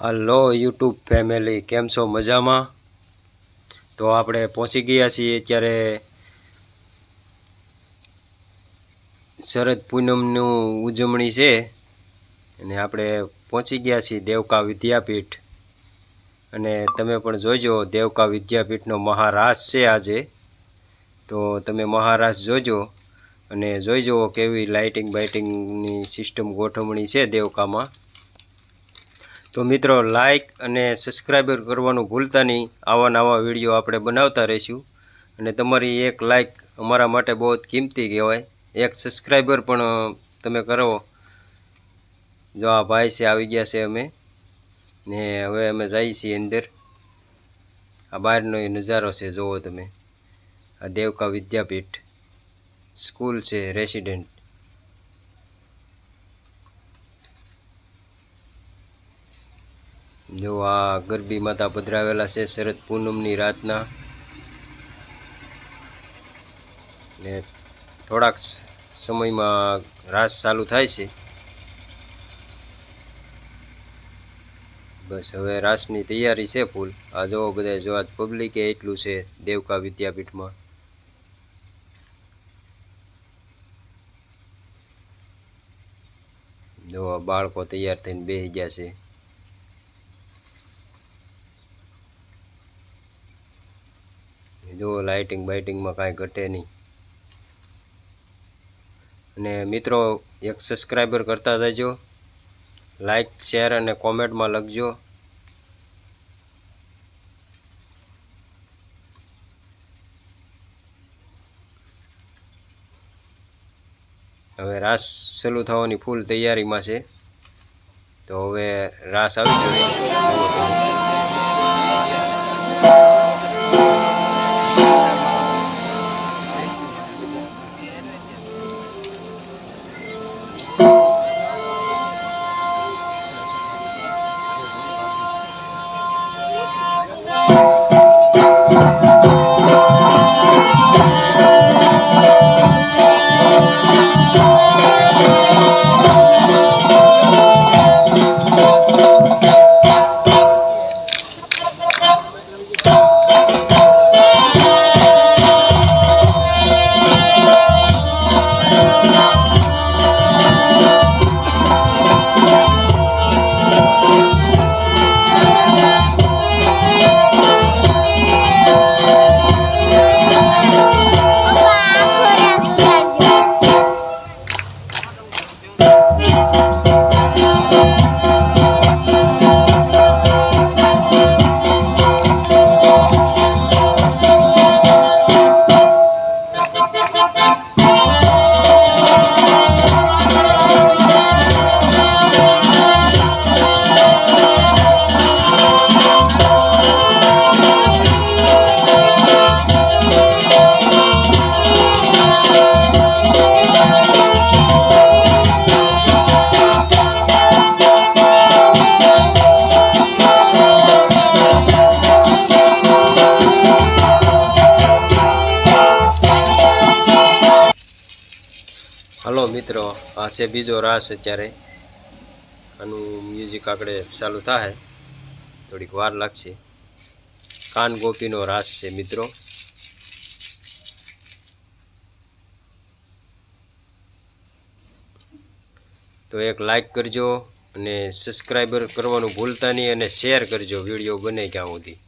Hello, YouTube family, કેમ છો? મજામાં? તો આપણે પહોંચી ગયા છીએ અત્યારે શરદ પૂનમનું ઉજવણી છે. અને આપણે પહોંચી ગયા છીએ દેવકા વિદ્યાપીઠ. અને તમે પણ જોજો, દેવકા વિદ્યાપીઠનો મહારાજ છે આજે. તો તમે મહારાજ જોજો અને જોઈ જુઓ કેવી લાઇટિંગ બાઇટિંગની સિસ્ટમ ગોઠવણી છે દેવકામાં. તો મિત્રો લાઇક અને સબસ્ક્રાઈબર કરવાનું ભૂલતા નહીં. આવા નવા વીડિયો આપણે બનાવતા રહીશું. અને તમારી એક લાઇક અમારા માટે બહુ કિંમતી કહેવાય. એક સબસ્ક્રાઈબર પણ તમે કરો. જો આ ભાઈ છે, આવી ગયા છે અમે. ને હવે અમે જઈએ છીએ અંદર. આ બહારનો એ નજારો છે, જુઓ તમે. આ દેવકા વિદ્યાપીઠ. સ્કૂલ છે રેસિડેન્ટ જો આ ગરબી માતા પધરાવેલા છે શરદ પૂનમની રાતના. ને થોડાક સમયમાં રાસ ચાલુ થાય છે. બસ હવે રાસની તૈયારી છે ફૂલ. આ જોવો બધા જો આજ પબ્લિકે એટલું છે દેવકા વિદ્યાપીઠમાં. જો બાળકો તૈયાર થઈને બેસી ગયા છે. જો લાઇટિંગ બાઇટિંગમાં કાંઈ ઘટે નહીં. અને મિત્રો, એક સબસ્ક્રાઈબર કરતા જજો લાઇક શેર અને કોમેન્ટમાં લખજો. હવે રાસ શરૂ થવાની ફૂલ તૈયારીમાં છે. તો હવે રાસ આવી ગયો હલો મિત્રો, આ છે બીજો રાસ અત્યારે. આનું મ્યુઝિક આગળ ચાલુ થાય. થોડીક વાર લાગશે. કાન ગોપીનો રાસ છે મિત્રો. તો એક લાઈક કરજો અને સબસ્ક્રાઈબર કરવાનું ભૂલતા નહીં અને શેર કરજો વીડિયો બને ક્યાં સુધી.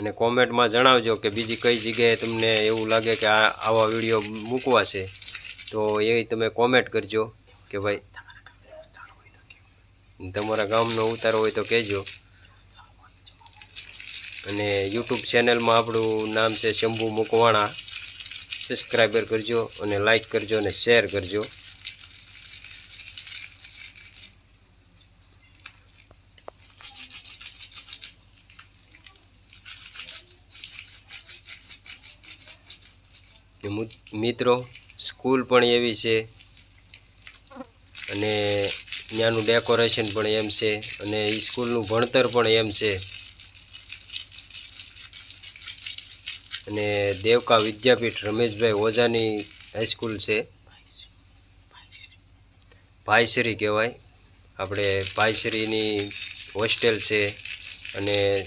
અને કોમેન્ટમાં જણાવજો કે બીજી કઈ જગ્યાએ તમને એવું લાગે કે આ આવા વીડિયો મૂકવા છે, તો એ તમે કોમેન્ટ કરજો કે ભાઈ તમારા ગામનો ઉતારો હોય તો કહેજો. અને યુટ્યુબ ચેનલમાં આપણું નામ છે શંભુ મુકવાણા. સબસ્ક્રાઈબર કરજો અને લાઈક કરજો અને શેર કરજો. મિત્રો, સ્કૂલ પણ એવી છે અને ત્યાંનું ડેકોરેશન પણ એમ છે અને સ્કૂલનું ભણતર પણ એમ છે. અને દેવકા વિદ્યાપીઠ રમેશભાઈ ઓઝાની હાઈસ્કૂલ છે. ભાઈશ્રી કહેવાય. આપણે ભાઈશ્રીની હોસ્ટેલ છે અને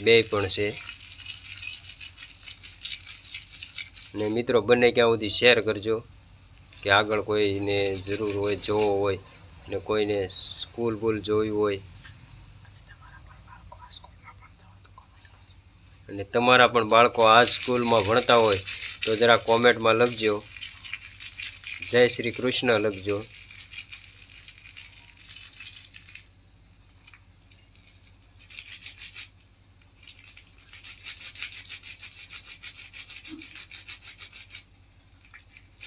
બે પણ છે. ને મિત્રો, બંને ક્યાં સુધી શેર કરજો, કે આગળ કોઈને જરૂર હોય, જોવો હોય, ને કોઈને સ્કૂલ બૂલ જોવી હોય. અને તમારા પણ બાળકો આ સ્કૂલમાં ભણતા હોય, તો જરા કોમેન્ટમાં લખજો. જય શ્રી કૃષ્ણ લખજો.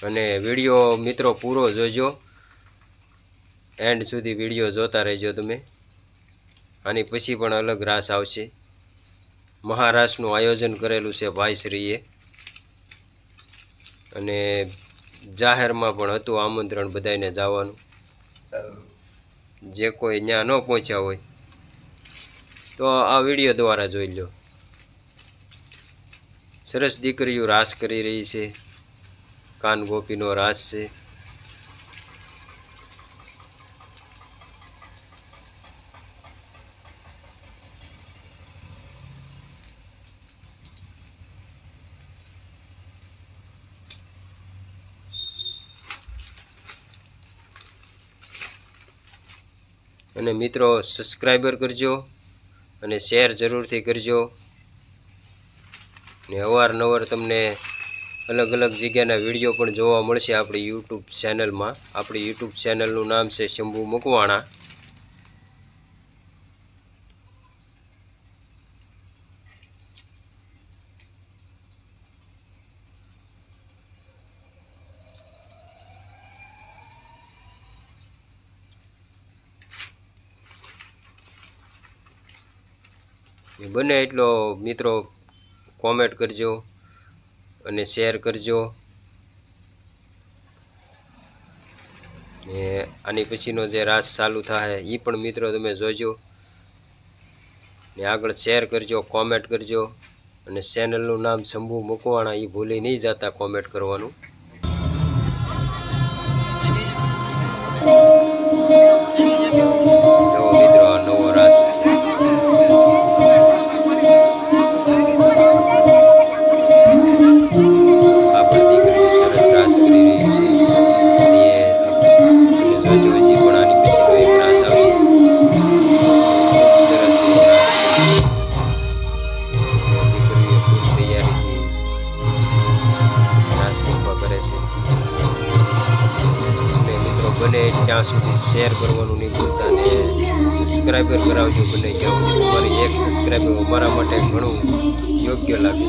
અને વીડિયો મિત્રો પૂરો જોજો. એન્ડ સુધી વીડિયો જોતા રહેજો તમે. આની પછી પણ અલગ રાસ આવશે. મહારાસનું આયોજન કરેલું છે ભાઈશ્રીએ. અને જાહેરમાં પણ હતું આમંત્રણ બધાને જવાનું. જે કોઈ ત્યાં ન પહોંચ્યા હોય, તો આ વીડિયો દ્વારા જોઈ લો સરસ દીકરીઓ રાસ કરી રહી છે. કાન ગોપીનો રાસ છે. અને મિત્રો સબસ્ક્રાઈબર કરજો અને શેર જરૂરથી કરજો. ને અવારનવાર તમને અલગ અલગ જગ્યાના વીડિયો પણ જોવા મળશે આપણી યુટ્યુબ ચેનલમાં આપણી યુટ્યુબ ચેનલનું નામ છે શંભુ મકવાણા. બને એટલો મિત્રો કોમેન્ટ કરજો. અને શેર કરજો. ને આની પછીનો જે રાસ ચાલુ થાય એ પણ મિત્રો તમે જોજો. ને આગળ શેર કરજો કોમેન્ટ કરજો. અને ચેનલનું નામ શંભુ મકવાણા એ ભૂલી નહીં જતા કોમેન્ટ કરવાનું. છે. અને મિત્રો બને ત્યાં સુધી શેર કરવાનું નહીં ભૂલતા ને સબસ્ક્રાઈબર કરાવજો બને ત્યાં તમારી એક સબસ્ક્રાઈબર અમારા માટે ઘણું યોગ્ય લાગે.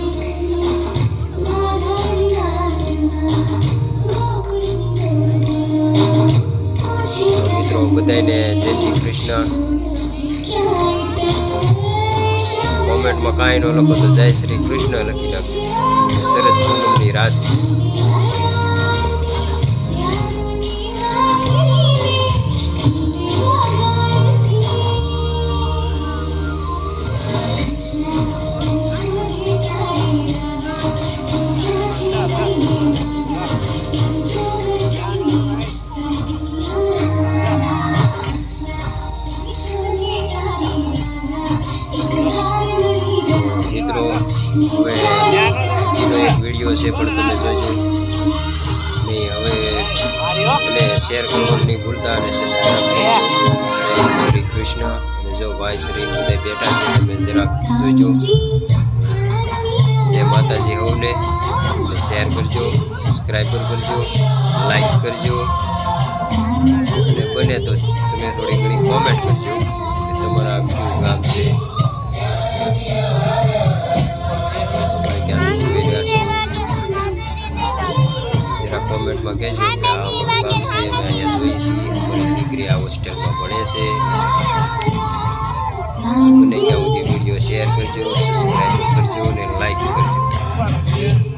મિત્રો બધાને જય શ્રી કૃષ્ણ. કોમેન્ટમાં કાંઈ ન લખો તો જય શ્રી કૃષ્ણ લખી નાખજો શરદ પૂનમની રાત છે. હવે જેનો એક વીડિયો છે પણ તમે જોજો. ને હવે એટલે શેર કરવાનું નહીં ભૂલતા અને સબસ્ક્રાઈબ જય શ્રી કૃષ્ણ. અને જો ભાઈ શ્રી બધા બેઠા છે, તમે જરાક જોજો. જય માતાજી હવને શેર કરજો સબસ્ક્રાઈબ કરજો લાઈક કરજો. અને બને તો તમે થોડી ઘણી કોમેન્ટ કરજો કે તમારા કયું ગામ છે. કોમેન્ટમાં કહેજો કે આ અમારું ગામ છે અમે અહીંયા જોઈએ છીએ અમારી દીકરી આ હોસ્ટેલમાં ભણે છે મને સુધી વીડિયો શેર કરજો સબસ્ક્રાઈબ કરજો અને લાઈક કરજો.